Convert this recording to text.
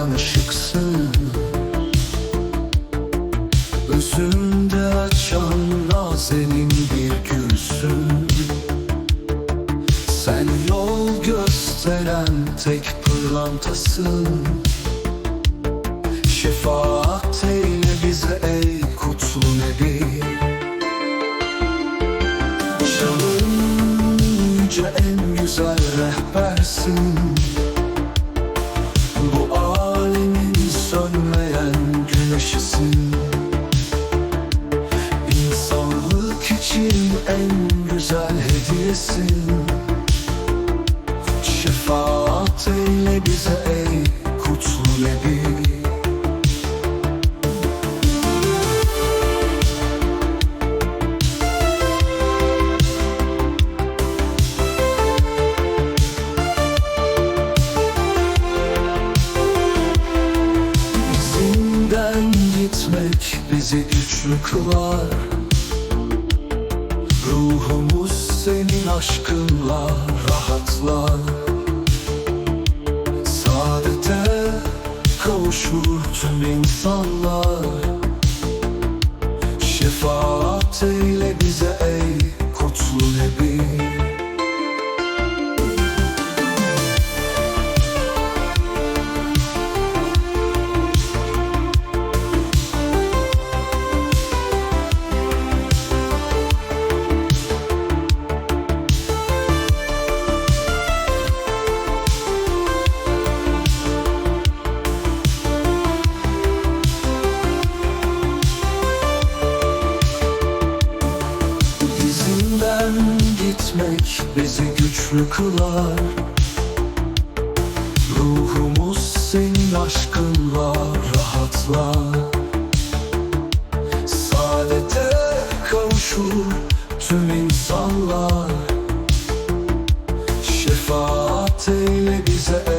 yanışıksın Özümde açan nazenin bir gülsün Sen yol gösteren tek pırlantasın Şefaat eyle bize ey kutlu nebi. Çalınca en güzel rehbersin. En güzel hediyesin Şefaat eyle bize ey kutlu Nebi. İzinden gitmek bizi güçlü kılar Ruhumuz senin aşkınla rahatlar. Saadete kavuşur tüm insanlar. Şefaat eyle bize gitmek bizi güçlü kılar. Ruhumuz senin aşkınla rahatlar. Saadete kavuşur tüm insanlar. Şefaat eyle bize